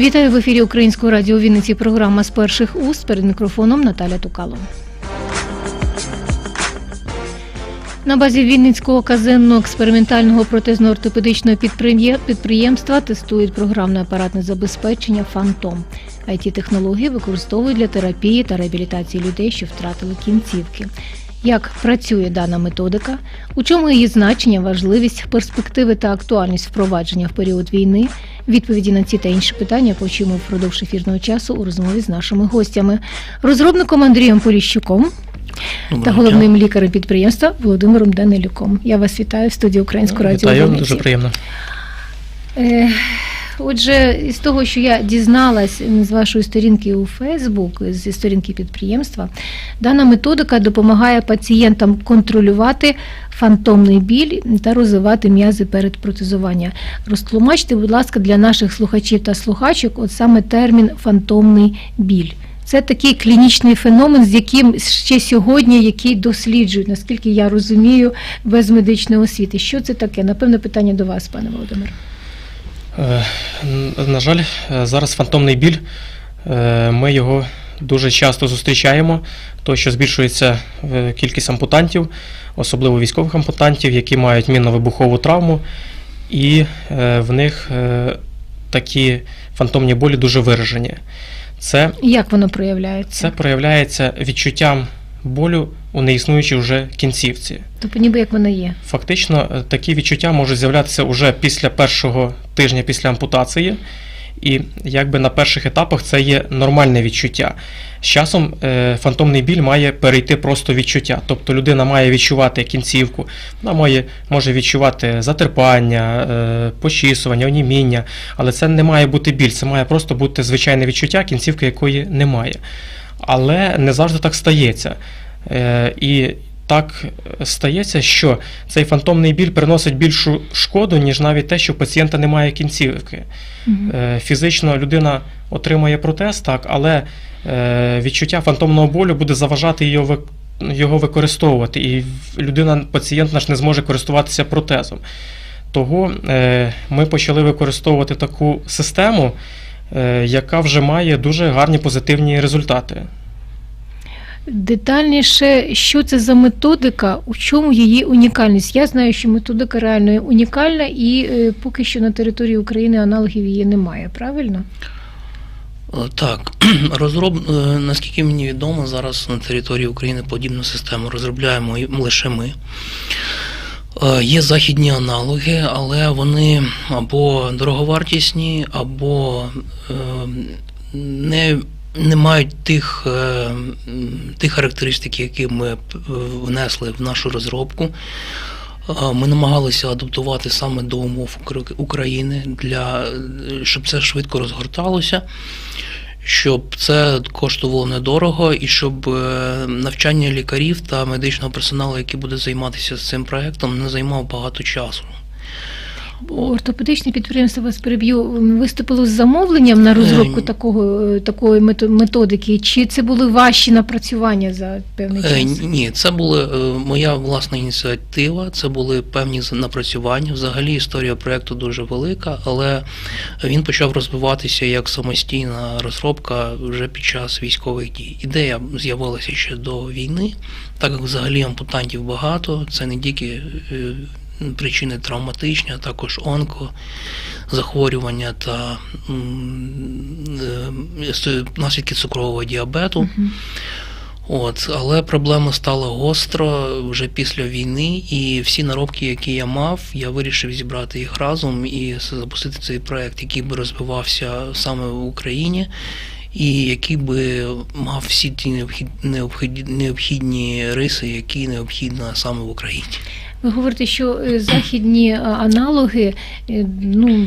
Вітаю в ефірі Українського радіо Вінниці. Програма з перших уст перед мікрофоном Наталя Тукало. На базі Вінницького казенно-експериментального протезно-ортопедичного підприє- підприємства тестують програмне апаратне забезпечення Фантом. it технології використовують для терапії та реабілітації людей, що втратили кінцівки. Як працює дана методика, у чому її значення, важливість, перспективи та актуальність впровадження в період війни, відповіді на ці та інші питання почуємо впродовж ефірного часу у розмові з нашими гостями, розробником Андрієм Поліщуком та головним лікарем підприємства Володимиром Данилюком. Я вас вітаю в студії Українського радіо. Вітаю, дуже приємно. Отже, із того, що я дізналась з вашої сторінки у Фейсбук, зі сторінки підприємства, дана методика допомагає пацієнтам контролювати фантомний біль та розвивати м'язи перед протезування. Розтлумачте, будь ласка, для наших слухачів та слухачок, от саме термін фантомний біль. Це такий клінічний феномен, з яким ще сьогодні який досліджують, наскільки я розумію, без медичної освіти. Що це таке? Напевно, питання до вас, пане Володимире. Е, На жаль, е, зараз фантомний біль. е, Ми його дуже часто зустрічаємо, то що збільшується кількість ампутантів, особливо військових ампутантів, які мають мінно-вибухову травму, і в них такі фантомні болі дуже виражені. Це, Як воно проявляється? це проявляється відчуттям болю у неіснуючій вже кінцівці. Тобто ніби як воно є. Фактично, е, такі відчуття можуть з'являтися уже після першого тижня після ампутації, і якби на перших етапах це є нормальне відчуття. З часом е, фантомний біль має перейти просто відчуття. Тобто людина має відчувати кінцівку, вона має, може відчувати затерпання, е, почісування, оніміння, але це не має бути біль, це має просто бути звичайне відчуття, кінцівки якої немає. Але не завжди так стається. Е, і так стається, що цей фантомний біль приносить більшу шкоду, ніж навіть те, що у пацієнта немає кінцівки. Е, Фізично людина отримає протез, так, але е, відчуття фантомного болю буде заважати його, його використовувати, і людина, пацієнт наш не зможе користуватися протезом. Того ми почали використовувати таку систему, яка вже має дуже гарні позитивні результати. Детальніше, що це за методика, у чому її унікальність? Я знаю, що методика реально унікальна, і е, поки що на території України аналогів її немає, правильно? Е, Так, розроб... е, наскільки мені відомо, зараз на території України подібну систему розробляємо лише ми. Є західні аналоги, але вони або дороговартісні, або не, не мають тих, е, тих характеристик, які ми внесли в нашу розробку. Е, Ми намагалися адаптувати саме до умов України, для, щоб це швидко розгорталося, щоб це коштувало недорого і щоб е, навчання лікарів та медичного персоналу, який буде займатися цим проектом, не займав багато часу. Ортопедичне підприємство вас переб'ю виступило з замовленням на розробку Е, такого е, такої методики, чи це були ваші напрацювання за певний Е, час? Ні, це була моя власна ініціатива, це були певні напрацювання. Взагалі історія проєкту дуже велика, але він почав розвиватися як самостійна розробка вже під час військових дій. Ідея з'явилася ще до війни, так як взагалі ампутантів багато, це не тільки причини травматичні, а також онко, захворювання та е, наслідки цукрового діабету. От, але проблема стала гостро вже після війни, і всі наробки, які я мав, я вирішив зібрати їх разом і запустити цей проект, який би розвивався саме в Україні, і який би мав всі ті необхід- необхід- необхідні риси, які необхідні саме в Україні. Ви говорите, що е, західні аналоги е, ну,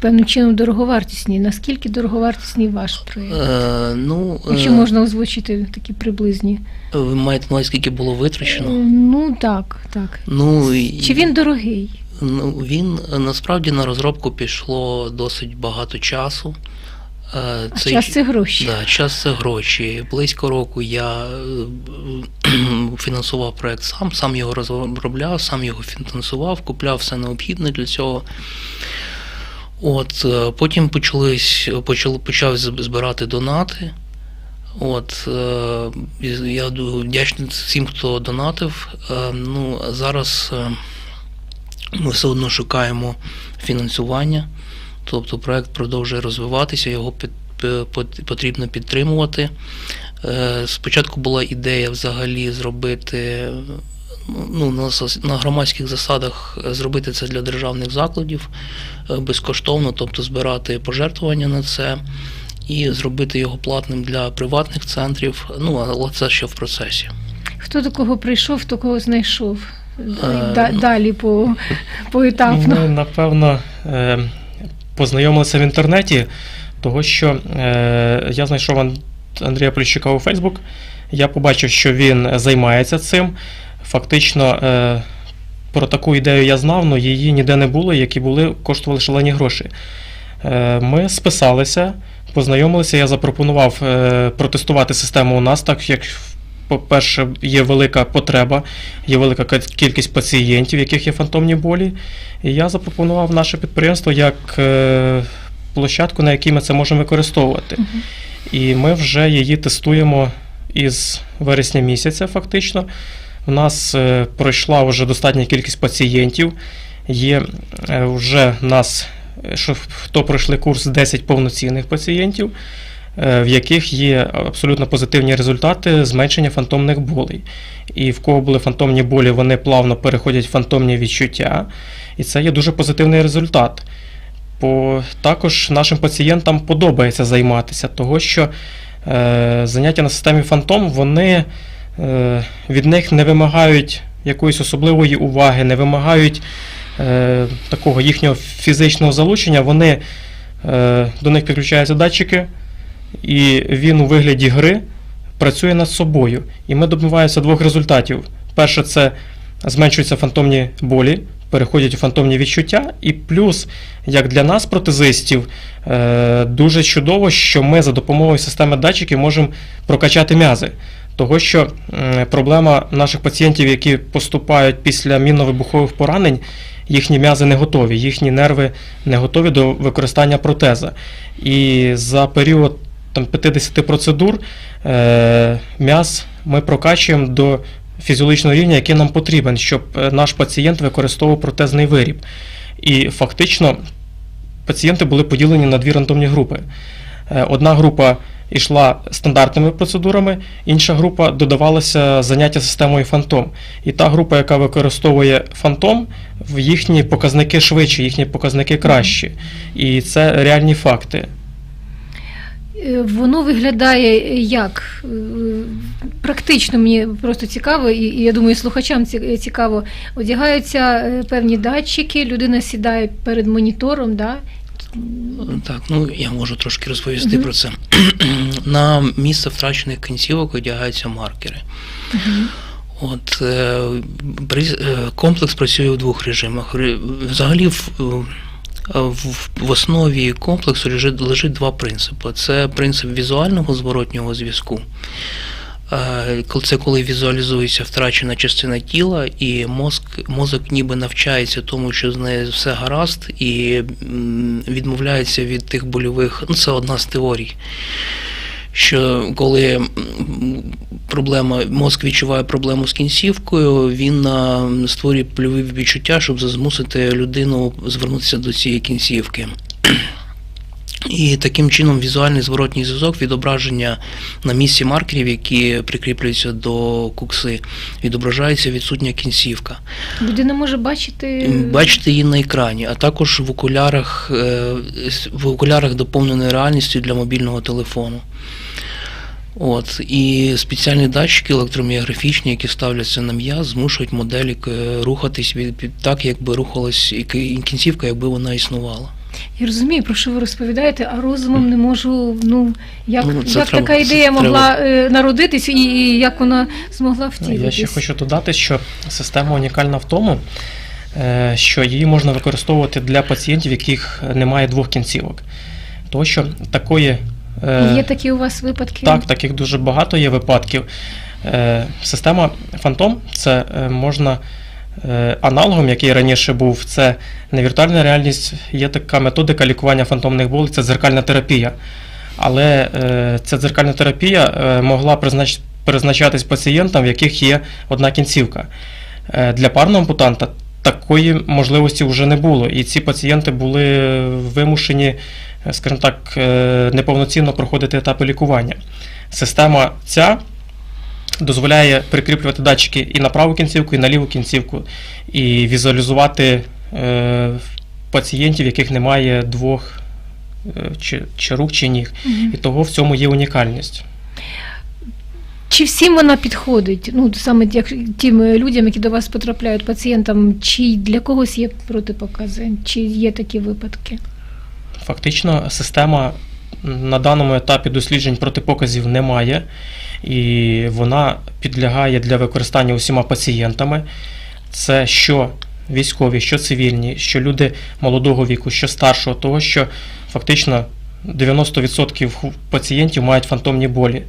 певним чином дороговартісні. Наскільки дороговартісний ваш проєкт? Е, ну, Якщо е, можна озвучити такі приблизні. ви маєте на увазі, скільки було Е, витрачено? Ну так, так. Ну, Чи він дорогий? Ну, він е, насправді на розробку пішло досить багато часу. Е, А час це гроші. Да, час це гроші. Близько року я е, фінансував проект сам, сам його розробляв, сам його фінансував, купляв все необхідне для цього. От, е, потім почались, почали, почав збирати донати. От, е, я вдячний всім, хто донатив. Ну, зараз ми все одно шукаємо фінансування. Тобто проект продовжує розвиватися, його під, потрібно підтримувати. Е, Спочатку була ідея взагалі зробити ну, на, на громадських засадах е, зробити це для державних закладів е, безкоштовно, тобто збирати пожертвування на це і зробити його платним для приватних центрів. Ну, але це ще в процесі. Хто до кого прийшов, хто кого знайшов? Е, Да- ну. Далі по, поетапно. Ми, напевно, е, познайомилися в інтернеті, того що е, я знайшов Андрія Поліщука у Фейсбук. Я побачив, що він займається цим. Фактично, е, про таку ідею я знав, але її ніде не було, які були, коштували шалені гроші. Е, Ми списалися, познайомилися, я запропонував е, протестувати систему у нас, так як, по-перше, є велика потреба, є велика кількість пацієнтів, яких є фантомні болі. І я запропонував наше підприємство як е, площадку, на якій ми це можемо використовувати. І ми вже її тестуємо із вересня місяця, фактично. У нас е, пройшла вже достатня кількість пацієнтів. Є е, вже нас, що, хто пройшли курс 10 повноцінних пацієнтів, в яких є абсолютно позитивні результати зменшення фантомних болей. І в кого були фантомні болі, вони плавно переходять в фантомні відчуття. І це є дуже позитивний результат. По, також нашим пацієнтам подобається займатися, того що е, заняття на системі Фантом вони е, від них не вимагають якоїсь особливої уваги, не вимагають е, такого їхнього фізичного залучення. Вони е, до них підключаються датчики, і він у вигляді гри працює над собою. І ми добиваємося двох результатів. Перше, це зменшуються фантомні болі, переходять у фантомні відчуття. І плюс, як для нас, протезистів, е, дуже чудово, що ми за допомогою системи датчиків можемо прокачати м'язи. Того, що проблема наших пацієнтів, які поступають після мінно-вибухових поранень, їхні м'язи не готові, їхні нерви не готові до використання протеза. І за період там, 50 процедур е, м'яз ми прокачуємо до фізіологічного рівня, який нам потрібен, щоб е, наш пацієнт використовував протезний виріб. І фактично пацієнти були поділені на дві рандомні групи. Е, Одна група йшла стандартними процедурами, інша група додавалася заняття системою Фантом. І та група, яка використовує Фантом, їхні показники швидші, їхні показники кращі. І це реальні факти. Е, Воно виглядає як? Е, Практично мені просто цікаво, і я думаю, слухачам цікаво. Одягаються е, певні датчики, людина сідає перед монітором, да? Так, ну я можу трошки розповісти Мгм. про це. На місце втрачених кінцівок одягаються маркери. Мгм. От е, комплекс працює в двох режимах. Взагалі в, в, в основі комплексу лежить, лежить два принципи. Це принцип візуального зворотнього зв'язку. Е, Це коли візуалізується втрачена частина тіла, і мозк, мозок ніби навчається тому, що з нею все гаразд, і відмовляється від тих больових. Ну, це одна з теорій. Що коли проблема, мозк відчуває проблему з кінцівкою, він створює польові відчуття, щоб змусити людину звернутися до цієї кінцівки. І таким чином візуальний зворотній зв'язок, відображення на місці маркерів, які прикріплюються до кукси, відображається відсутня кінцівка. Людина може бачити. Бачите її на екрані, а також в окулярах, е, в окулярах доповненої реальністю для мобільного телефону. От, і спеціальні датчики електроміографічні, які ставляться на м'яз, змушують моделі е, рухатись від, від так, якби рухалась і кінцівка, якби вона існувала. Я розумію, про що ви розповідаєте, а розумом не можу. Ну як, Ну, як треба- така ідея могла е, народитись і, і як вона змогла втілитись? Я ще хочу додати, що система унікальна в тому, е, що її можна використовувати для пацієнтів, яких немає двох кінцівок. Тому що такої. Е, Є такі у вас випадки? Так, таких дуже багато є випадків. Е, Система Phantom це е, можна Аналогом, який раніше був, це не віртуальна реальність, є така методика лікування фантомних болей, це дзеркальна терапія. Але ця дзеркальна терапія могла призначатись пацієнтам, в яких є одна кінцівка. Для парного ампутанта такої можливості вже не було, і ці пацієнти були вимушені, е, скажімо так, е, неповноцінно проходити етапи лікування. Система ця дозволяє прикріплювати датчики і на праву кінцівку, і на ліву кінцівку, і візуалізувати е, пацієнтів, яких немає двох е, чи, чи рук, чи ніг. І того в цьому є унікальність. Чи всім вона підходить? Ну, саме як тим людям, які до вас потрапляють, пацієнтам, чи для когось є протипокази, чи є такі випадки? Фактично, система на даному етапі досліджень протипоказів немає, і вона підлягає для використання усіма пацієнтами. Це що військові, що цивільні, що люди молодого віку, що старшого, того, що фактично 90% пацієнтів мають фантомні болі.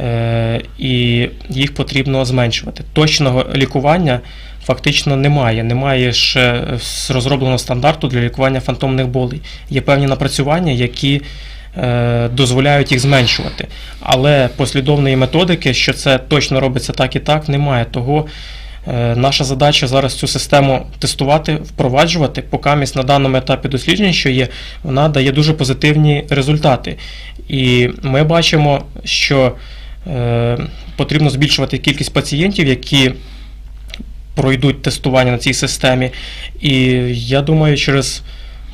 Е, і їх потрібно зменшувати. Точного лікування фактично немає. Немає ще розробленого стандарту для лікування фантомних болей. Є певні напрацювання, які е, дозволяють їх зменшувати. Але послідовної методики, що це точно робиться так і так, немає. Того е, наша задача зараз цю систему тестувати, впроваджувати. Поки місь на даному етапі досліджень, що є, вона дає дуже позитивні результати. І ми бачимо, що потрібно збільшувати кількість пацієнтів, які пройдуть тестування на цій системі. І я думаю, через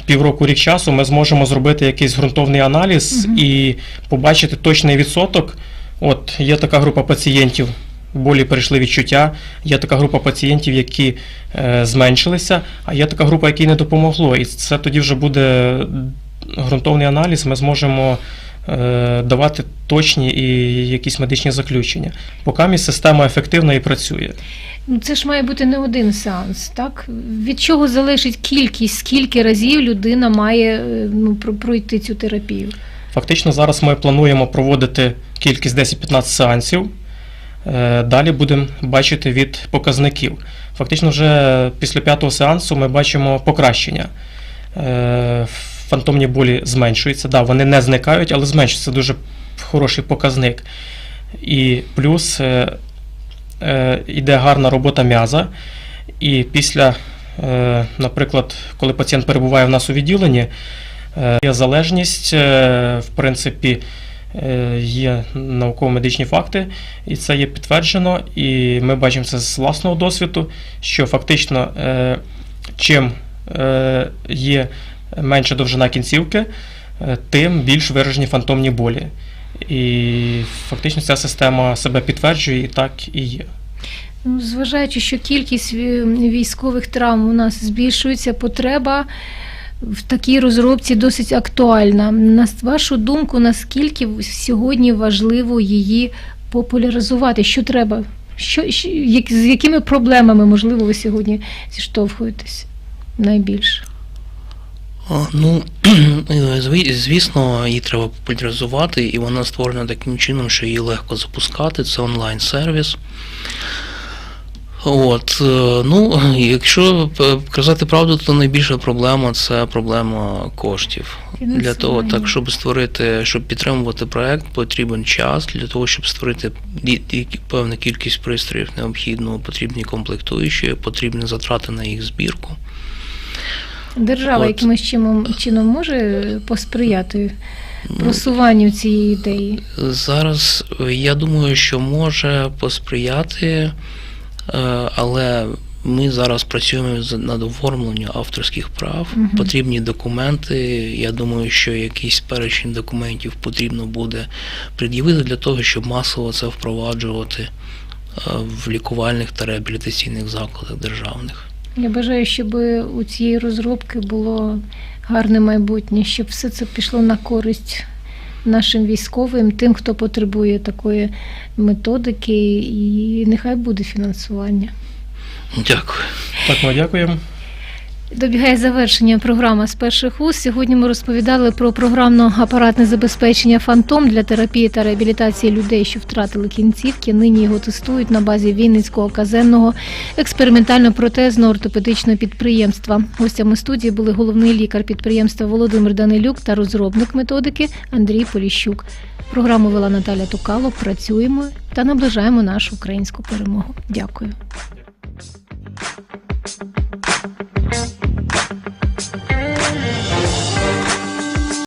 півроку рік часу ми зможемо зробити якийсь ґрунтовний аналіз Мгм. і побачити точний відсоток. От є така група пацієнтів. Болі перейшли відчуття, є така група пацієнтів, які е, зменшилися, а є така група, якій не допомогло. І це тоді вже буде ґрунтовний аналіз, ми зможемо е, давати точні і якісь медичні заключення. Поки система ефективно і працює. Ну, це ж має бути не один сеанс, так? Від чого залежить кількість, скільки разів людина має е, ну, про- пройти цю терапію? Фактично, зараз ми плануємо проводити кількість 10-15 сеансів. Е, Далі будемо бачити від показників. Фактично, вже після п'ятого сеансу ми бачимо покращення. Фантомні болі зменшуються. Да, вони не зникають, але зменшуються. Дуже хороший показник. І плюс е, е, йде гарна робота м'яза. І після, е, наприклад, коли пацієнт перебуває в нас у відділенні, е, є залежність, е, в принципі, е, є науково-медичні факти, і це є підтверджено. І ми бачимо це з власного досвіду, що фактично, е, чим е, є менша довжина кінцівки, е, тим більш виражені фантомні болі. І фактично ця система себе підтверджує і так і є. Ну, зважаючи, що кількість військових травм у нас збільшується, потреба в такій розробці досить актуальна. На вашу думку, наскільки сьогодні важливо її популяризувати? Що треба? Що, з якими проблемами, можливо, ви сьогодні зіштовхуєтесь найбільше? Ну, звісно, її треба популяризувати, і вона створена таким чином, що її легко запускати. Це онлайн-сервіс. От, е, ну, якщо е, казати правду, то найбільша проблема це проблема коштів. Для того, так, щоб створити, щоб підтримувати проект, потрібен час. Для того, щоб створити певну кількість пристроїв необхідно, потрібні комплектуючі, потрібні затрати на їх збірку. Держава От. якимось чином, чином може посприяти просуванню цієї ідеї? Зараз е, я думаю, що може посприяти, е, але ми зараз працюємо над оформленням авторських прав. Мгм. Потрібні документи. Я думаю, що якийсь перечень документів потрібно буде пред'явити для того, щоб масово це впроваджувати е, в лікувальних та реабілітаційних закладах державних. Я бажаю, щоб у цієї розробки було гарне майбутнє, щоб все це пішло на користь нашим військовим, тим, хто потребує такої методики, і нехай буде фінансування. Дякую. Так, ми дякуємо. Добігає завершення програма з перших вуз. Сьогодні ми розповідали про програмно-апаратне забезпечення фантом для терапії та реабілітації людей, що втратили кінцівки. Нині його тестують на базі Вінницького казенного експериментально-протезного ортопедичного підприємства. Гостями студії були головний лікар підприємства Володимир Данилюк та розробник методики Андрій Поліщук. Програму вела Наталя Тукало. Працюємо та наближаємо нашу українську перемогу. Дякую.